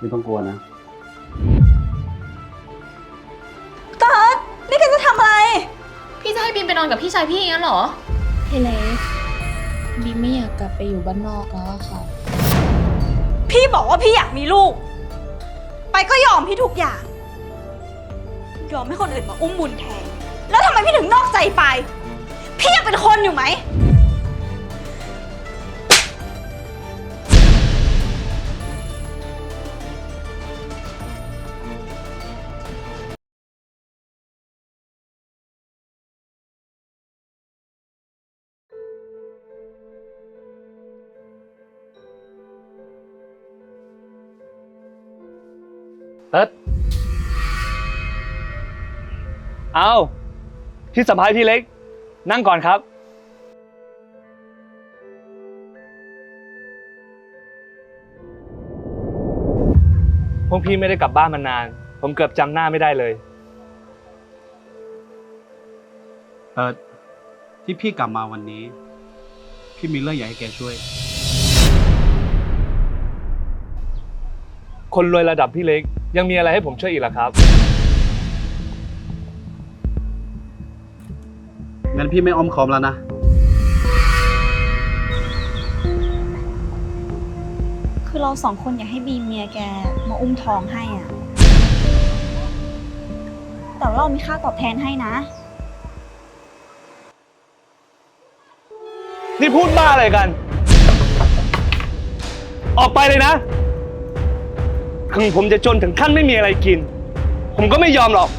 ไม่ต้องกลัวนะ เติร์ดนี่แกจะทำอะไร พี่จะให้บีมไปนอนกับพี่ชายพี่งั้นเหรอ พี่เล็กบีมไม่อยากกลับไปอยู่บ้านนอกแล้วอะค่ะ พี่บอกว่าพี่อยากมีลูก ไปก็ยอมพี่ทุกอย่าง ยอมให้คนอื่นมาอุ้มบุญแทน แล้วทำไมพี่ถึงนอกใจไป พี่ยังเป็นคนอยู่ไหม เติร์ดเอาพี่สะพ้ายพี่เล็ก นั่งก่อนครับ พวกพี่ไม่ได้กลับบ้านมานาน ผมเกือบจำหน้าไม่ได้เลย เอิร์ธที่พี่กลับมาวันนี้ พี่มีเรื่องอยากให้แกช่วย คนรวยระดับพี่เล็ก ยังมีอะไรให้ผมช่วยอีกล่ะครับ งั้นพี่ไม่อ้อมค้อมแล้วนะ คือเราสองคนอยากให้บีมเมียแกมาอุ้มท้องให้อะแต่ว่าเรามีค่าตอบแทนให้นะ นี่พูดบ้าอะไรกัน ออกไปเลยนะ ถึงผมจะจนถึงขั้นไม่มีอะไรกิน ผมก็ไม่ยอมหรอก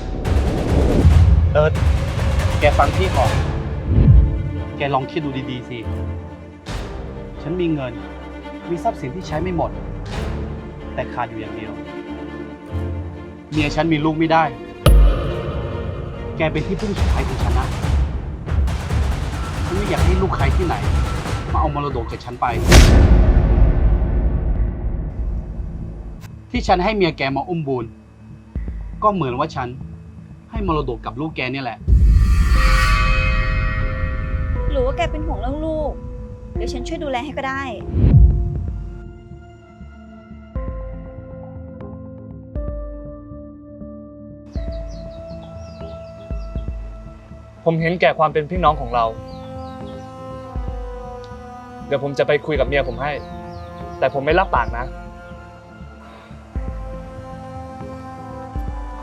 เอิร์ธแกฟังพี่ก่อน แกลองคิดดูดีๆสิ ฉันมีเงิน มีทรัพย์สินที่ใช้ไม่หมด แต่ขาดอยู่อย่างเดียว เมียฉันมีลูกไม่ได้ แกเป็นที่พึ่งสุดท้ายของฉันนะ ฉันไม่อยากให้ลูกใครที่ไหน มาเอามรดกจากฉันไป ที่ฉันให้เมียแกมาอุ้มบุญก็เหมือนว่าฉันให้มรดกกับลูกแกเนี่ยแหละ หรือว่าแกเป็นห่วงเรื่องลูก เดี๋ยวฉันช่วยดูแลให้ก็ได้ ผมเห็นแก่ความเป็นพี่น้องของเรา เดี๋ยวผมจะไปคุยกับเมียผมให้ แต่ผมไม่รับปากนะ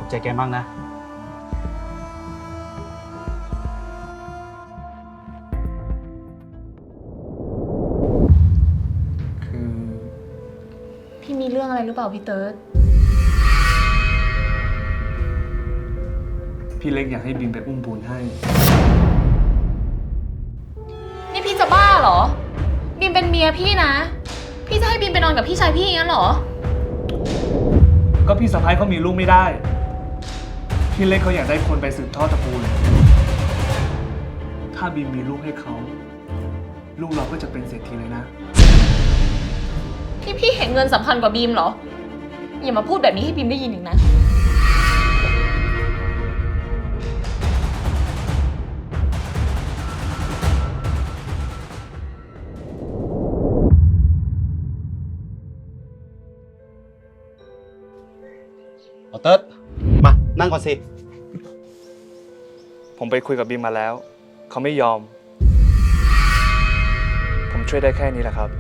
อบใจแกมากนะ คือ พี่มีเรื่องอะไรหรือเปล่าพี่เติร์ดพี่เล็กอยากให้บินไปอุ้มบุญให้ นี่พี่จะบ้าเหรอ บีมเป็นเมียพี่นะ พี่จะให้บีมไปนอนกับพี่ชายพี่งั้นเหรอ ก็พี่สะพ้ายเขามีลูกไม่ได้ พี่เล็กเขาอยากได้คนไปสืบทอดตระกูล ถ้าบีมมีลูกให้เขา ลูกเราก็จะเป็นเศรษฐีเลยนะ ที่พี่เห็นเงินสำคัญกว่าบีมเหรอ อย่ามาพูดแบบนี้ให้บีมได้ยินอีกนะ นั่งก่อนสิ ผมไปคุยกับบีมมาแล้ว เขาไม่ยอม ผมช่วยได้แค่นี้แหละครับ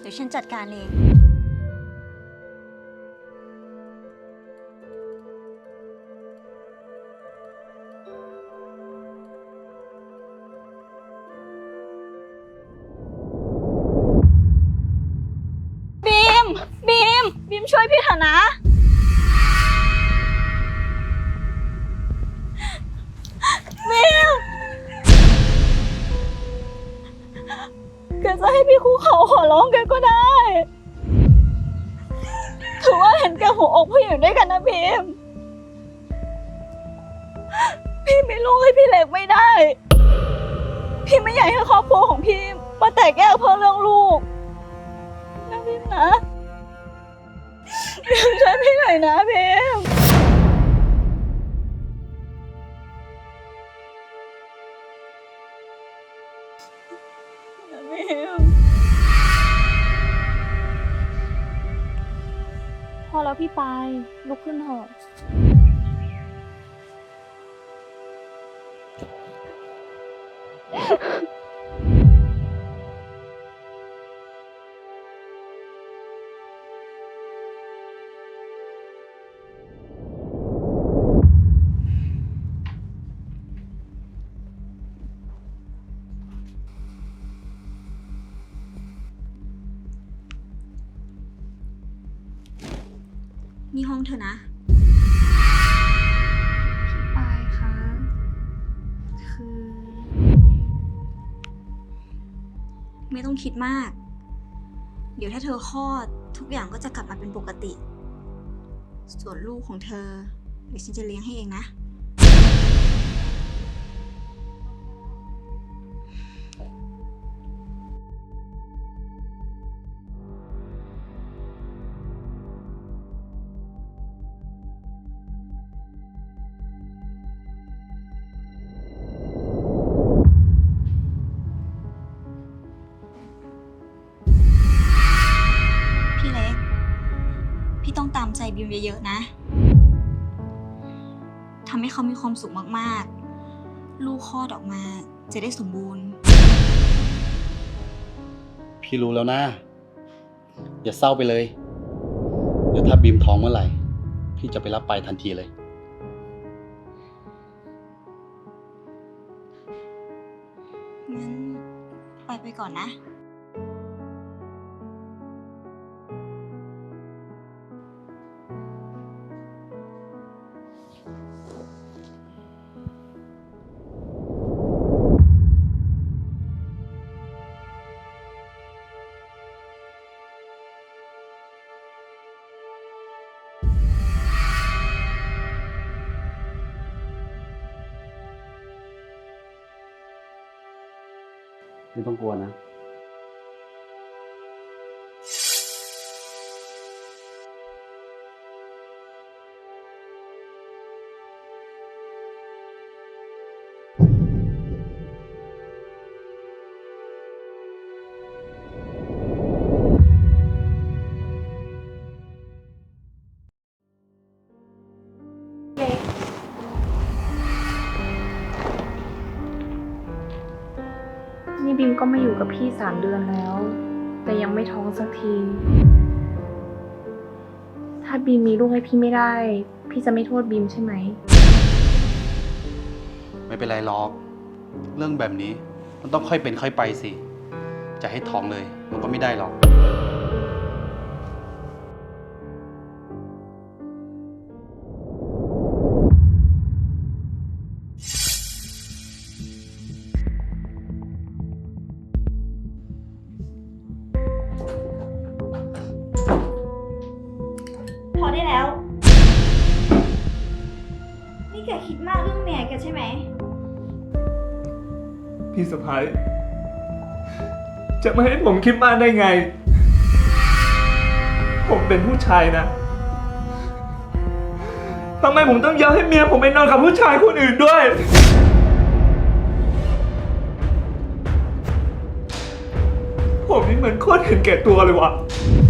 เดี๋ยวฉันจัดการเอง พี่เถอะนะบีมแกจะให้พี่คู่เขาขอร้องแกก็ได้ ถือว่าเห็นแกหัวอกผู้หญิงด้วยกันนะพิมพี่มีลูกให้พี่เล็กไม่ได้ พี่ไม่อยากให้ครอบครัวของพี่มาแตกแยกเพราะเรื่องลูกนะพิมนะ พิมช่วยพี่หน่อยนะพิมนะบีมพอแล้วพี่ปายลุกขึ้นเถอะ นี่ห้องเธอนะ พี่ปายคะคือ ไม่ต้องคิดมาก เดี๋ยวถ้าเธอคลอดทุกอย่างก็จะกลับมาเป็นปกติ ส่วนลูกของเธอเดี๋ยวฉันจะเลี้ยงให้เองนะ มใจบิมเยอะๆนะทำให้เขามีความสุขมากๆ ลูกคลอดออกมาจะได้สมบูรณ์ พี่รู้แล้วนะ อย่าเศร้าไปเลย เดี๋ยวถ้าบีมท้องเมื่อไหร่ พี่จะไปรับไปทันทีเลย งั้นไปไปก่อนนะ ไม่ต้องกลัวนะ นี่บิมก็มาอยู่กับพี่สามเดือนแล้ว แต่ยังไม่ท้องสักที ถ้าบีมมีลูกให้พี่ไม่ได้ พี่จะไม่โทษบีมใช่ไหม ไม่เป็นไรหรอก เรื่องแบบนี้มันต้องค่อยเป็นค่อยไปสิ จะให้ท้องเลย มันก็ไม่ได้หรอก คิดมากเรื่องเมียแกใช่ไหม พี่สะพ้ายจะไม่ให้ผมคิดมากได้ไง ผมเป็นผู้ชายนะทำไมผมต้องยอมให้เมียผมไปนอนกับผู้ชายคนอื่นด้วย ผมนี่เหมือนโคตรเห็นแก่ตัวเลยวะพ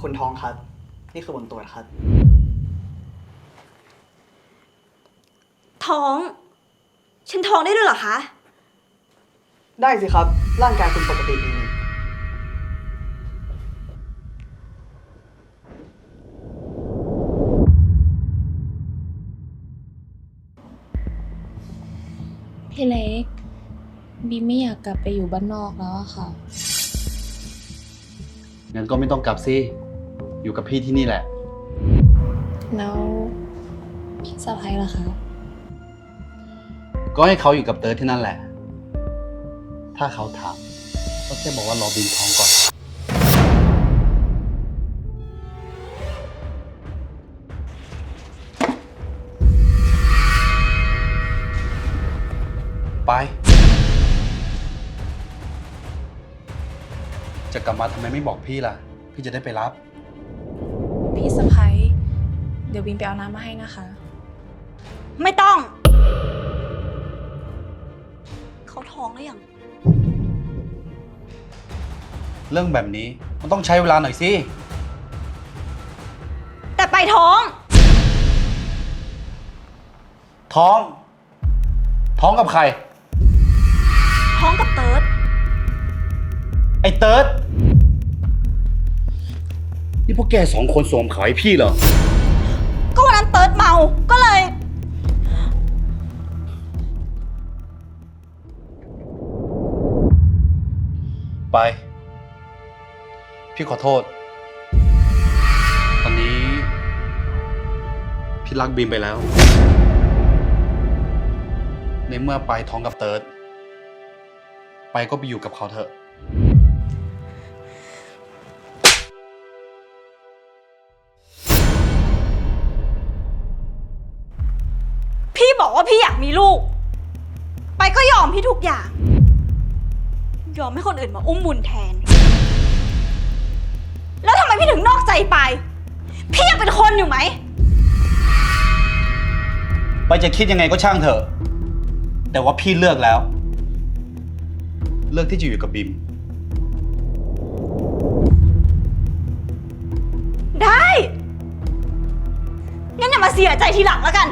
ดีด้วยนะครับคุณทองครับ นี่คือบนตรวจครับ ท้อง ฉันท้องได้ด้วยเหรอคะ ได้สิครับ ร่างกายคุณปกติดีนี่พี่เล็กบีมไม่อยากกลับไปอยู่บ้านนอกแล้วอะค่ะ งั้นก็ไม่ต้องกลับสิ อยู่กับพี่ที่นี่แหละ แล้วพี่สะพ้ายเหรอคะ ก็ให้เขาอยู่กับเติร์ดที่นั่นแหละ ถ้าเขาถาม ก็แค่บอกว่ารอบินท้องก่อน ไป จะกลับมาทำไมไม่บอกพี่ล่ะ พี่จะได้ไปรับ พี่สะพ้ายเดี๋ยวบินไปเอาน้ำมาให้นะคะ ไม่ต้อง เขาท้องหรือยัง เรื่องแบบนี้มันต้องใช้เวลาหน่อยสิ แต่ไปท้อง ท้อง ท้องกับใคร ท้องกับเติร์ดไอ้เติร์ด นี่พวกแกสองคนสวมเขาให้พี่เหรอ ก็วันนั้นเติร์ดเมา ก็เลย ไป พี่ขอโทษ ตอนนี้ พี่รักบีมไปแล้ว ในเมื่อไปท้องกับเติร์ดไปก็ไปอยู่กับเขาเถอะ บอกว่าพี่อยากมีลูก ไปก็ยอมพี่ทุกอย่าง ยอมให้คนอื่นมาอุ้มบุญแทน แล้วทำไมพี่ถึงนอกใจไป พี่ยังเป็นคนอยู่ไหม ไปจะคิดยังไงก็ช่างเถอะ แต่ว่าพี่เลือกแล้ว เลือกที่จะอยู่กับบิม ได้ งั้นอย่ามาเสียใจทีหลังแล้วกัน